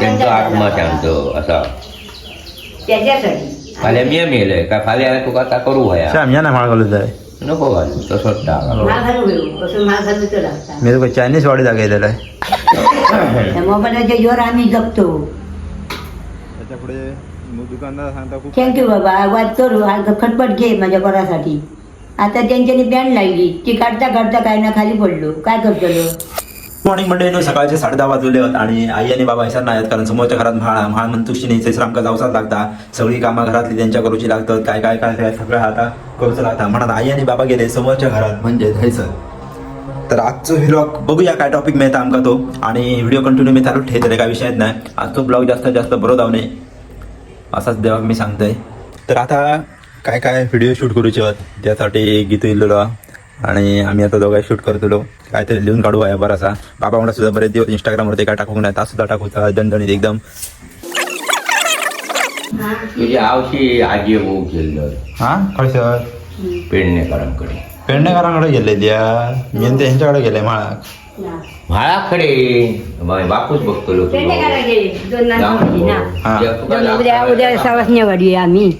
त्यांचं आत्मा सांगतो असा. त्याच्यासाठी. फाल्यां मी मेलय काय फाल्यां तुका आता करू वया श्याम या ना माळ घालू जाय. नको घालू तसंच टाक माळ घालू घेऊ असं माळ घालू तर लागतात मी तुका चायनीज वाडी दाखवलेला आहे. त्या मोबाईलच्या जोर आम्ही जगतो. त्याच्या पुढे दुकानदार सांगता खूप थँक्यू बाबा. वाद करू हा खटपट घे माझ्या पोरासाठी. आता त्यांच्यानी बँड लागली ती काढता काढता काय ना खाली पडलो. काय करतलो मॉर्निंग मंडे सकाळचे साडे दहा वाजले होत आणि आई आणि बाबा हैसर नाही कारण समोरच्या घरात म्हाळा म्हाळ म्हणतुशी नाही थंयसर आमका जाऊचाच लागता सगळी कामं घरातली त्यांच्या करूची लागतात. काय काय काय काय सगळं आता करूचं लागता म्हणत आई आणि बाबा गेले समोरच्या घरात म्हणजे थंयसर तर आजचो व्हिलॉग बघूया काय टॉपिक मिळता आमका तो. आणि व्हिडिओ कंटिन्यू मी चालू ठेवतले काय विषयात नाही. आजचो ब्लॉग जास्तीत जास्त बरो धावणे असाच देवाक मी सांगतोय. तर आता काय काय व्हिडिओ शूट करूचे होत? त्यासाठी गीत इल्लो आणि आम्ही आता दोघं शूट करतलो. काहीतरी लिहून काढू आहे बरासा. बाबा म्हणा सुद्धा बरेच दिवस इंस्टाग्रामवरती काय टाकू नाही तास सुद्धा टाकूचा दणदणीत एकदम. तुझी आवशी आजी भाऊ गेलं हा? खळसर पेडणेकरांकडे. पेडणेकरांकडे गेले या मी आणि ते यांच्याकडे गेले माळाक म्हाळाकडे बाय बापूच बघतलो तू. दोन जाऊन माणसं ना. हा. जे तुका उद्या लागतं- उद्या सावसने वाढूया आम्ही.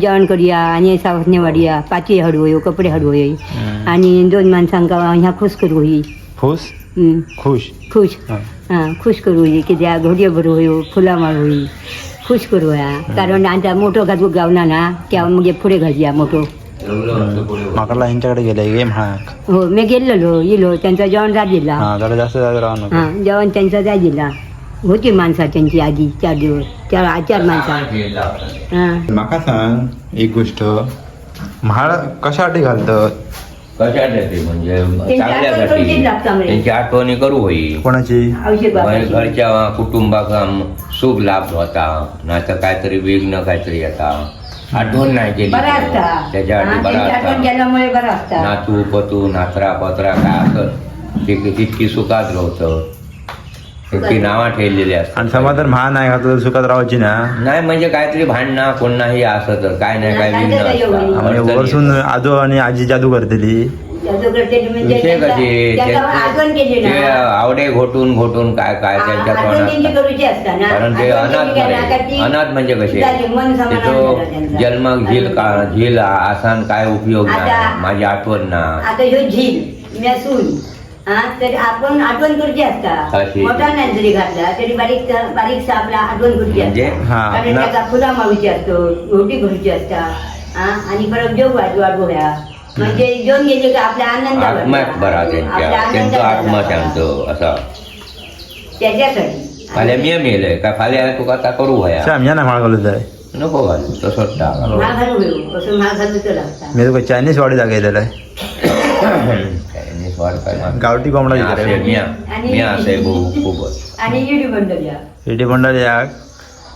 जेवण करूया आणि सावसने वाढूया पाची हडवयो कपडे हडवयो हम्म. आणि दोन माणसांका ह्या खुश करू होई. खुश? खुश. खुश. हा. हां खुश करू होई की त्या घोडये भरू होयो फुला मारू होई. खुश करू या कारण आता मोठो घालू गावना ना त्या मग पुढे घालूया मोठो. माकडला यांच्याकडे गेले गे म्हाळाक हो. मी गेलेलो येलो त्यांचा जेवण जा दिला हा जरा जास्त जास्त राहू नको. हां जेवण त्यांचा जा दिला होती माणसा त्यांची आधी चार दिवस चार चार माणसा. हां. माका सांग एक गोष्ट. म्हाळ कशासाठी घालतात कशासाठी? म्हणजे आठवण चांगल्यासाठी. करूचीच लागतं आम्हाला. त्यांची आठवणी करू होई. कोणाची? औषध वापरायची. घरच्या कुटुंबाचा शुभ लाभ होता नाहीतर काहीतरी विघ्न काहीतरी येता. आठवण नाही केली बरा असता. त्याच्यासाठी हां, बरा असता. असता. नातू पतू नाथरा पत्रा काय असत ते तितकी सुखात राहतं त्यांची नावा ठेवलेली आणि असतात समाधान म्हा नाही घातलं तर सुखात राहायची ना? नाही म्हणजे काहीतरी भांडणं कोण नाही असं तर. काय नाही काय विघ्न आणि वरसून आजो आणि आजी जादू म्हणजे विषय केली ते ना. आवडे घोटून घोटून काय काय त्यांच्या कारण ते अनाथ म्हणजे अनाथ म्हणजे कसे? ते तो झालं झील का झील आसान काय उपयोग नाही माझी आठवण ना. आता ह्यो झील म्यासून. हा तर आपण आठवण करूची असता. मोठा नाही जरी घातला तरी बारीक बारीक आपला आठवण करूची म्हणजे? असता हा, कारण त्याचा फुला मारूची असतो रोटी करूची असता. आणि परत जेव वाजू वाढवूया म्हणजे जेवण गेले का आपला आनंद आत्मा वाढला. बरा आपला त्यांच्या. आनंद त्यांचा आत्मा वाढला. सांगतो असा. त्याच्यासाठी फाल्यां मी मेलय. काय फाल्यां तुका आता करू वया श्याम या ना माळ घालू जाय नको घालू. घेऊ. असं लागता मी तुका चायनीज वाडी नाही, स्वाद काय. गावठी कोंबडा मी असे भाऊ खूपच. आणि पेटी बंडारी याक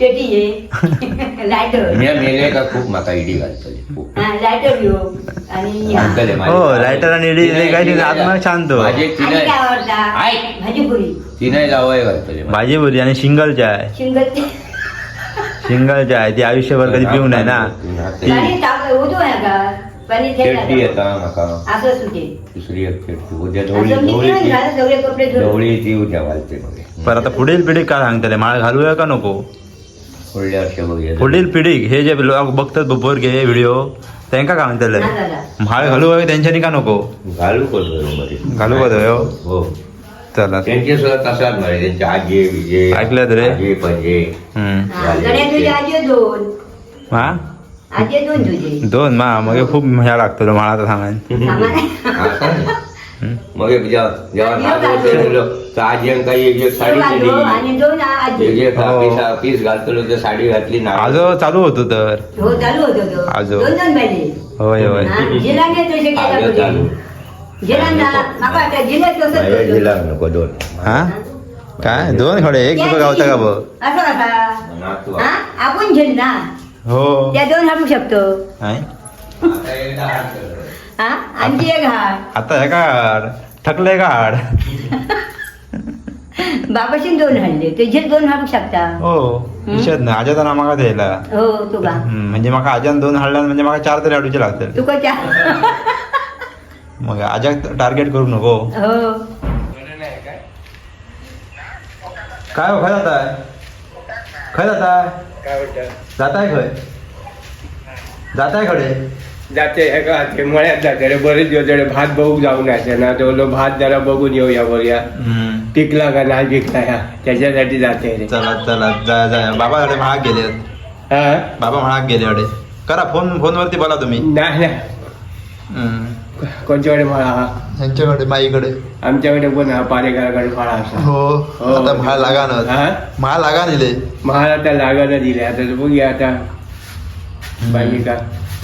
पेटी ये लायटर मी मेले का खूप माका इडी घालतली खूप. हा लायटर आणि हा. घालतले माझे. हो, लायटर आणि इडी काही तिने- आत्मा शांत. माझे तिने काय आवडता? ऐक. भाजीपुरी. तिने जावय घालतले भाजी बुरी आणि शिंगल चाय. शिंगत शिंगल चाय ती आयुष्यभर कधी पिऊ नाही ना. ती पाणी टाक होतो आहे का? पाणी थेट खेळती येता माका. असं सुटे दुसरी एक खेळती उद्या ढवळी असं मी ढवळी नाही ती- घालत, सगळे कपडे धुवून. ढवळी ती उद्या घालते बघे. पर आता पुढील पिढीक काय सांगतले माळ घालूया का नको? पुढल्या वर्षी बघूया पुढील पिढीक हे जे लोक बघतात बरोबर घे व्हिडिओ त्यांका काय हा, दादा. माळ घालू का त्यांच्यानी का नको घालू करतो घालू का? हो चला त्यांचे सुद्धा तसाच मारे त्यांचे आजी विजे ऐकलं रे? आजी पजे. हा, दोन हा आजी दोन तुझे दोन मा मग खूप ह्या लागतो माळाचा सामान सामान. मग जेव्हा जेव्हा आजी. काही एक एक साडी दोन दिली आजो आणि दोन आजी. एक एक हो. पीस पीस घालतो तर साडी घातली ना. आज चालू होतो तर. हो चालू होतो तो आजो. दोन दोन पाहिजे. होय होय. हा, जिलाने तसे केला आजो पुढे. चालू. जिलांना माका वाटतं जिल्ह्यात तसंच माझ्या करतो. जिला नको दोन. हा? काय? दोन खडे एक तुका गावता का बघ असं नका नातू. हा? आपण झेल ना. हो. त्या दोन हाडू शकतो. हाय? आता एकदा हात कर. हा? आणखी एक हाड. आता हे काढ थकले काढ बाबाशी दोन हाडले ते झेल दोन हाडू शकता. हो विषयच ना आजात ना माका द्यायला. हो तुका. म्हणजे माका आजान दोन हाडल्यान म्हणजे माका चार तरी हाडूचे लागतील. तुका चार. मग आजाक टार्गेट करू नको. हो. काय हो काय जात आहे खय जाताय? काय म्हणतात जाताय खय? जाताय खडे? जाते हे का ते मळ्यात जाते. रे बरेच दिवस झाले भात बघूक जाऊन यायचे ना. तो भात जरा बघून येऊया बघूया पिकला का नाही पिकला ह्या त्याच्यासाठी जाते रे. चला चला. जा जा. बाबा अडे महाग गेले. हा? बाबा महाग गेले अडे करा फोन फोनवरती बोला तुम्ही. नाही नाही. कोणच्याकडे फळा हा? ह्यांच्याकडे माईकडे. आमच्याकडे पण हा पारेकराकडे फळा असा. हो. हो. आता म्हाळ लागा ना हा? म्हाळ लागा दिले महाल आता लागायला दिले आता बघूया आता. पाहिजे का?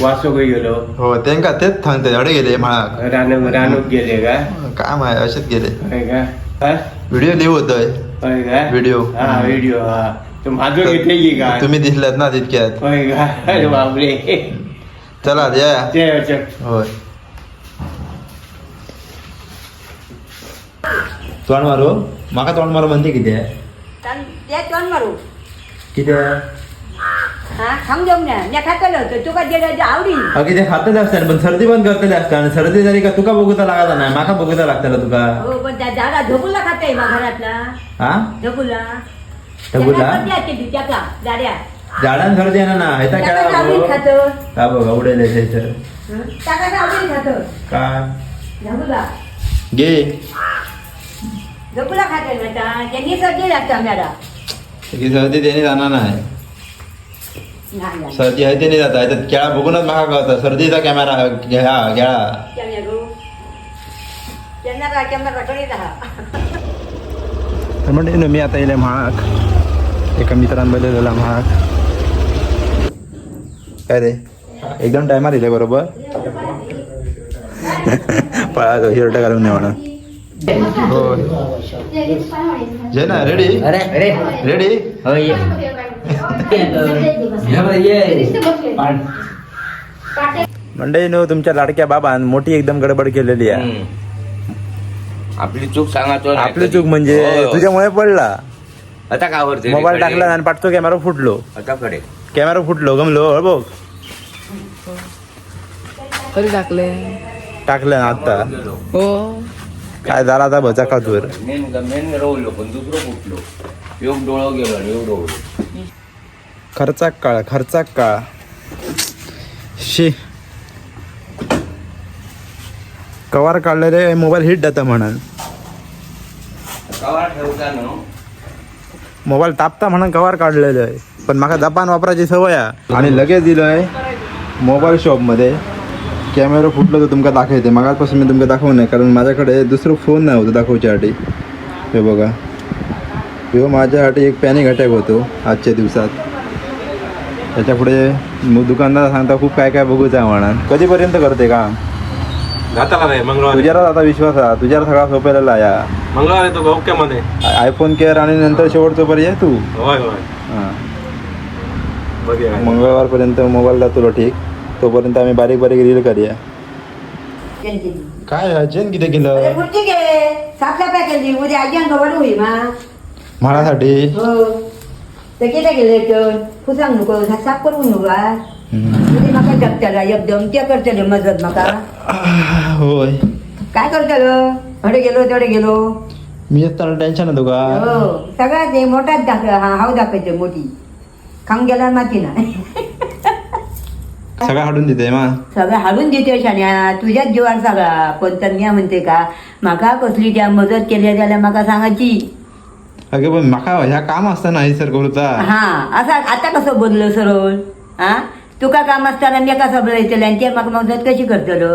वासो काही गेलो हो त्यांका तेच सांगते अडे गेले म्हाळाक रानू रानूक गेले का काय माय असेच गेले होय का हा? व्हिडिओ लिहू होतोय होय का व्हिडिओ. हा व्हिडिओ हा तू माझं घेतले की का तुम्ही दिसलात ना तितक्यात होय का अरे बापरे चला या ते. होय तोंड मारू माका तोंड मारू म्हणते किती आहे त्या तोंड मारू किती आहे हा समजून ना. मी खातलो होतो तुका दिलं आवडी किती खातले असतात. पण सर्दी पण करतले असतात आणि सर्दी जरी का तुका बघूचा लागायचा नाही. माका बघूचा लागतला तुका. हो पण त्या झोपूला खाते घरातला. हा? झोपूला? त्याका झाड्या झाडान सर्दी आहे ना. खेळा खातो. का बघ हं? आवडीन खातो? काय घे. झोपूला खाते ना त्या त्यांनी सर्दी लागतं सर्दी त्याने जाणार नाही. सर्दी आहे त्याने जाता. ह्याच्यात खेळा बघूनच माका कळतं. सर्दीचा कॅमेरा घ्या घ्या. तर म्हणजे मी आता येईल महाग. एका मित्रांबद्दल झाला महाग. काय रे? एकदम टायमार येईल बरोबर? पळा हिरटा घालून नाही म्हणा हो जे ना रेडी रेडी हो ये. मंडळी नो तुमच्या लाडक्या बाबान मोठी एकदम गडबड केलेली आहे. आपली चूक सांगायचो नाही आपली. चूक म्हणजे. तुझ्यामुळे पडला. आता का आवडते मोबाईल टाकला आणि पाठतो कॅमेरा फुटलो. आता कडे कॅमेरा फुटलो गमलो हळ बघ. कधी टाकले टाकलं ना आता. हो. काय झाला आता बचा खातूर मेन मेन रवलो पण दुसरं कुठलो? योग डोळो गेलो आणि योग डोळो. खर्चाक काळ खर्चाक काळ. शी. कवर काढलेले मोबाईल हिट जाता म्हणून. कवा ठेवता ना? मोबाईल तापता म्हणून कवर काढलेलं आहे. पण माका जपान वापरायची सवय आहे. आणि लगेच दिलोय मोबाईल शॉपमध्ये. कॅमेरा फुटलो तर तुमका दाखवते. मागापासून मी तुमका दाखवू नाही कारण माझ्याकडे दुसरं फोन नाही होतं दाखवच्यासाठी हे बघा. ह्यो माझ्यासाठी एक पॅनिक अटॅक होतो आजच्या दिवसात. त्याच्या पुढे मग दुकानदार सांगता खूप काय काय बघूच आहे म्हणा. कधीपर्यंत करते का जाताला रे मंगळवारी. तुझ्यावर आता विश्वास आहे. तुझ्यावर सगळा सोपेलेला या. मंगळवारी तो ओके मध्ये आयफोन केअर आणि नंतर शेवटचं पर्याय तू? होय होय. हां. मंगळवारपर्यंत मोबाईल तुला ठीक. तोपर्यंत आम्ही बारीक बारीक रील करूया. काय अजयन किती केलं साफसफाई केली उद्या आज्यान गवड होई मा. म्हाळासाठी हो. तर किती गेले तर पुसांग नको साफ करून नको आ. म्हाका जगतला एकदम. ते करतले मजत म्हाका होय. काय करतलो हडे गेलो तेवढे गेलो. मी टेन्शन होतो का? हो. सगळ्यात ते मोठाच दाखव हा हाव दाखवायचे मोठी. खाऊन गेला माती नाही सगळं हाडून देते मा. सगळं हाडून देते शाण्या तुझ्याच जीवार सगळा पण तन्या म्हणते का म्हाका कसली त्या मदत केली जाल्यार म्हाका सांगायची. अगे पण माका ह्या काम असताना नाही सर करूचा हा असा आता कसं बोललो सरळ? हा तुका काम असताना मी कसं बोलायचं आणि ते म्हाका मदत कशी करतलो?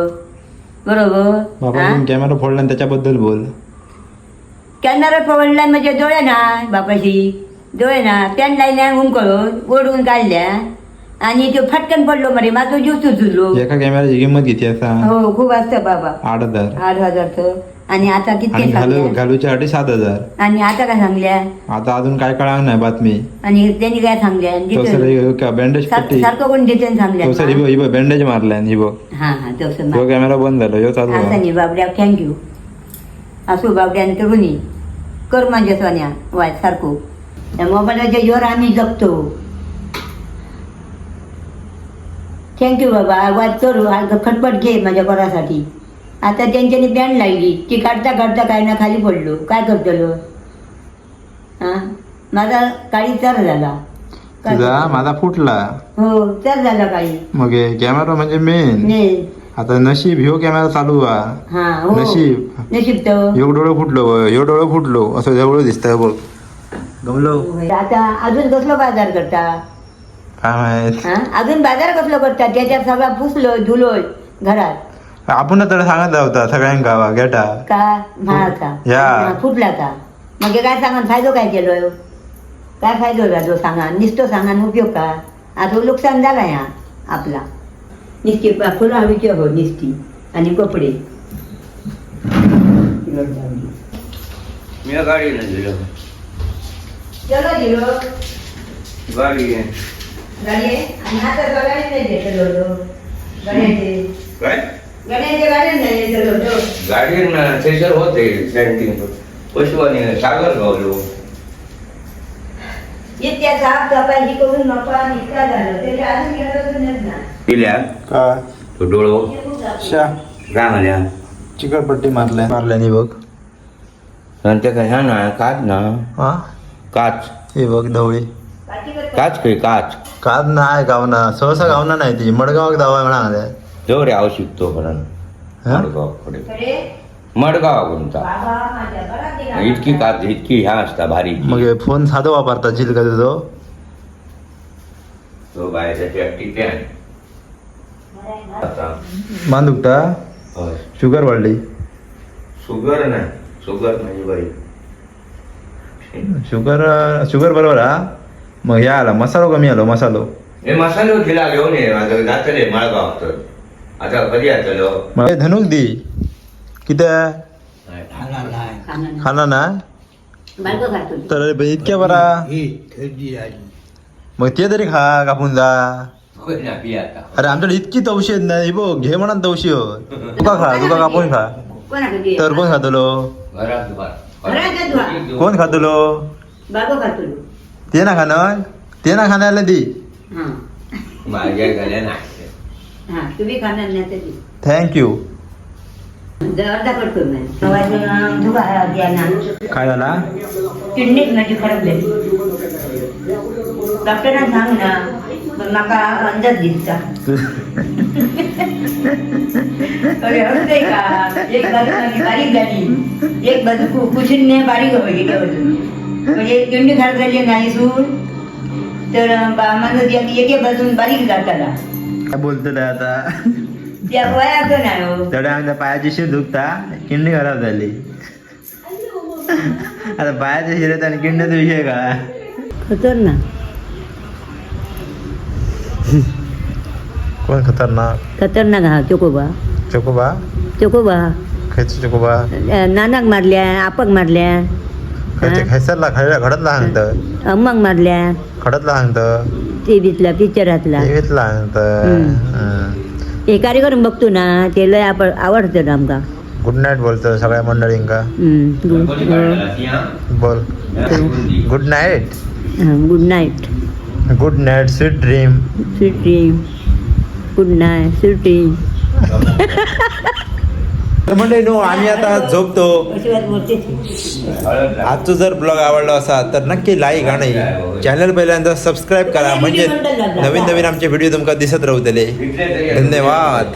बरोबर? बाबा हा? कॅमेरा फोडला आणि त्याच्याबद्दल बोल. कॅमेरा पडला म्हणजे डोळे ना बापाशी? डोळे ना पॅन लायल्या हुमकळून ओढून काढल्या. आणि तो फटकन पडलो मरे माझा जीव सुचलो एका कॅमेराची किंमत किती असा हो खूप असतं बाबा. आठ हजार. आठ हजारचं. आणि आता आणि किती घालू सांगल्या? अटी सात हजार. आणि आता काय सांगल्या? आता अजून काय कळणार नाही बातमी. आणि त्यांनी काय सांगल्या? का बँडेज सार- पट्टी. सारखं कोण देते सांगल्या? हिबो हिबो बँडेज मारलाय आणि हिबो हा हा तसं तो कॅमेरा बंद झालो ह्यो चालू असं आहे. नाही बाबड्या थँक्यू असो बाबड्याने तरुणी. कर म्हणजे सोन्या वाय सारखं. त्या मोबाईलाच्या जोर आम्ही जगतो. थँक्यू बाबा. वाद करू. आज खटपट घे माझ्या घरासाठी आता त्यांच्यानी बँड लावली ती काढता काढता काय ना खाली पडलो. काय करतलो? हां? माझा काळी चार झाला. काय? तुझा माझा फुटला. हो तर झाला काही मग कॅमेरा म्हणजे मेन नाही आता नशीब ह्यो कॅमेरा चालू हा हा हो. नशीब. नशीब तर. योग डोळं फुटलो ह्यो डोळं फुटलो. असं जवळ दिसतंय बघ गमलो. आता अजून कसलो बाजार करता? काय माहीत? हा? अजून बाजार कसलो करता त्याच्यात सगळा पुसलोय धुलोय घरात. आपण तर सांगत होता सगळ्यांका गेटा. का? महाचा या. हा, फुटला का मग काय सांगा फायदो काय केलोय काय फायदो झालो सांगा निसतो सांगा उपयोग का? आता नुकसान झाला या आपला. निस्ती फुलं हवीची हो निस्ती. आणि कपडे. मी गाडी नाही दिलं चलो दिलो? गाडी आहे गाडी आहे आणि आता नाही काय? नाही गाडी होते. सेंटिंग पशुवानी सागर गावलो इतक्या साफ सफाई करून नका इतका झालं. तरी अजून गेलं नाही. ना दिल्या? का? तो डोळो. शा काय म्हणल्या? चिकटपट्टी मारल्या. मारल्याने बघ. नंतर काय ह्या ना काच ना? हा? काच. हे बघ ढवळी काच काय काच. काच नाही गावना. सहसा गावना नाही ती. मडगावाक दावा म्हणा जवळ यावं शिकतो कारण हा? मडगावकडे मडगाव कोणता इतकी काच इतकी ह्या असता भारी मग फोन साधं वापरता जिल का तुझो तो मान दुखता होय. शुगर वाढली. शुगर नाही. शुगर म्हणजे बरी शुगर शुगर बरोबर हा? मग हे आला मसालो कमी आलो? मसालो. हे मसाले तिला घेऊन ये माझं जातले माळगाव आता कधी येतलो? मग हे धनुक दी. किती खाना ना? तर बे इतक्या बरा. मग ते तरी खा कापून जा. अरे आमच्याकडे इतकी तवशी आहेत ना हे बघ घे म्हणा तवशी हो. तुका खा तुका कापून खा. तर कोण खातलो. कोण खातलो? ते ना खाणं ते ना खाण्याला दी हा. माझ्या गल्या नाही हा तुम्ही खाणार नाही तरी थँक्यू अर्धा करतो नाही सवायचं धुवा द्या ना. काय झाला? किडनीच माझी खराब झाली डॉक्टरांना सांग ना पण अंदाज दिसता अरे हळूच का? एक बाजू माझी बारीक झाली. एक बाजू कुशीने बारीक होईल एका बाजून म्हणजे खराब झाली नाही सून. तर बा- माझं एक एके बाजून बारीक जाताला काय बोलतो ते आता? त्या नाही हो. तेवढ्या आमच्या पायाची शिर दुखता किडनी खराब झाली. आता पायाच्या शिरत आणि किडनीचा विषय का खतरनाक. कोण खतरनाक? खतरनाक हा चोकोबा. चोकोबा? चोकोबा. खायचं चोकोबा? नानाक मारल्या आपक मारल्या. खायचे? खायसरला खायला खडतला सांगत अम्माक मारल्या. खडतला सांगत टीव्हीतला पिक्चरातला. टीव्हीतला सांगत हे. कार्यक्रम बघतो ना ते लय आपण आवडतं ना आमका. गुड नाईट बोलतो सगळ्या मंडळींका. हम्म. हा? बोल. Good night good night good night sweet dream sweet dream good night sweet dream तर म्हणजे नो आम्ही आता झोपतो. आजचा जर ब्लॉग आवडला असा तर नक्की लाईक आणि चॅनल पहिल्यांदा सबस्क्राईब करा. म्हणजे नवीन नवीन आमचे व्हिडिओ तुमका दिसत राहतले धन्यवाद.